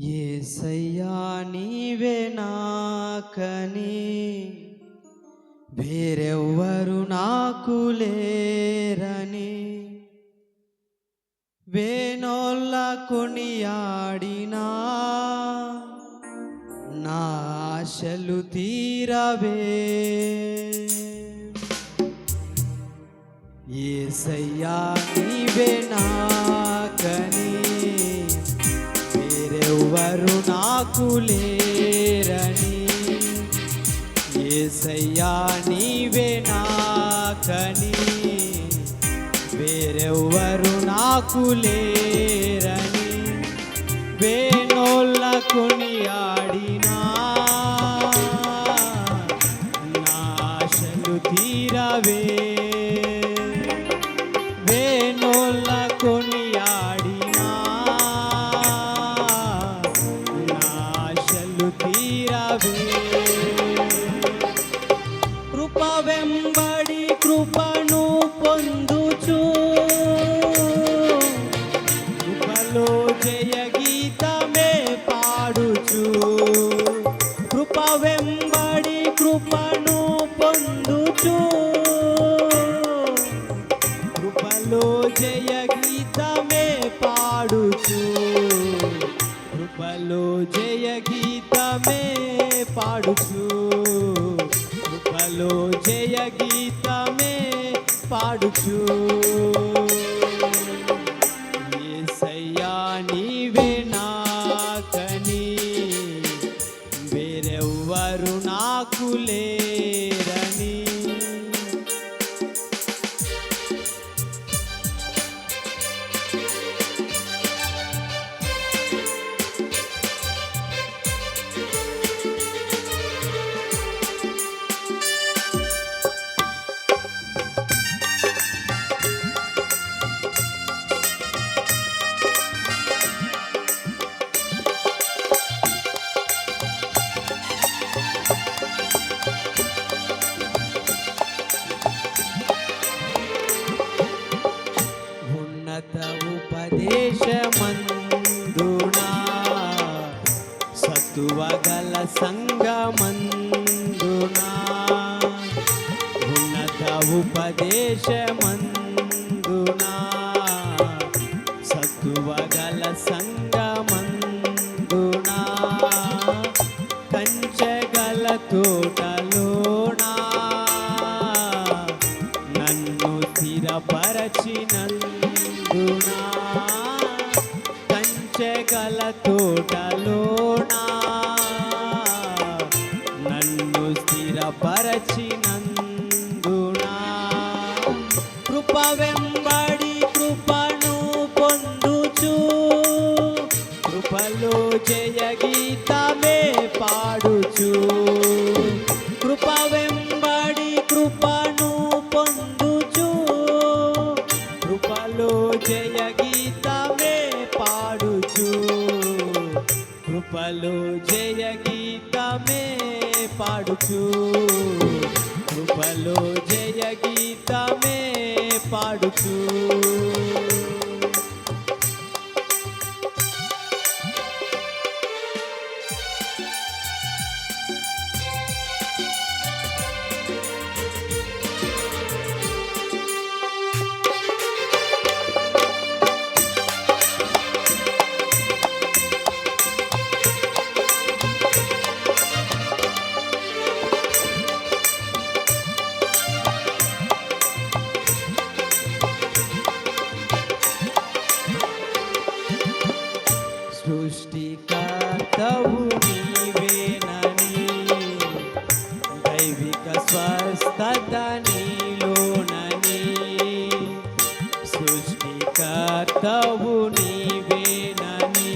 ఏసయ్యా నీవే నాకని. వేరెవ్వరు నాకు లేరని. వేనోళ్ళ కొనియాడినా. నా ఆశలు తీరవే. ఏసయ్యా నీవే నా నాకు ఏసయ్యా నీవే నాకని వేరెవ్వరు నాకు లేరని వేణోళ్ళ కొనియాడినా వెంబడి కృపను పొందుచు. కృపలో జయ గీతమే పాడుచు. కృప వెంబడి కృపను పొందుచు. కృపలో జయ గీతమే పాడుచు. కృపలో జయ గీతమే పాడుచు. జయ గీతమే పాడుచు ఉన్నత ఉపదేశమందునా? సత్తువగల సంగమందునా ఉన్నత ఉపదేశమందునా? సత్తువగల సంగమందునా కంచగల తోటల মেটালো না కృపలో జయ గీతమే పాడుచు. కృపలో జయ గీతమే పాడుచు. దైవిక స్వస్థత నీలోనని సృష్టికర్తవు నీవేనని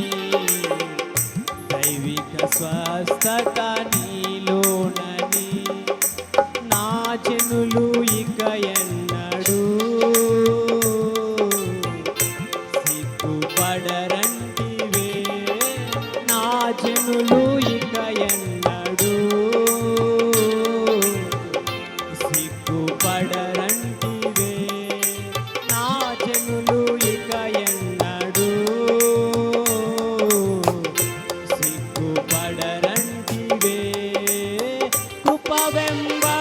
దైవిక స్వస్థత నీలోనని నా చెనులు ఇక ఎన్నడు సిగ్గుపడరంటివే November.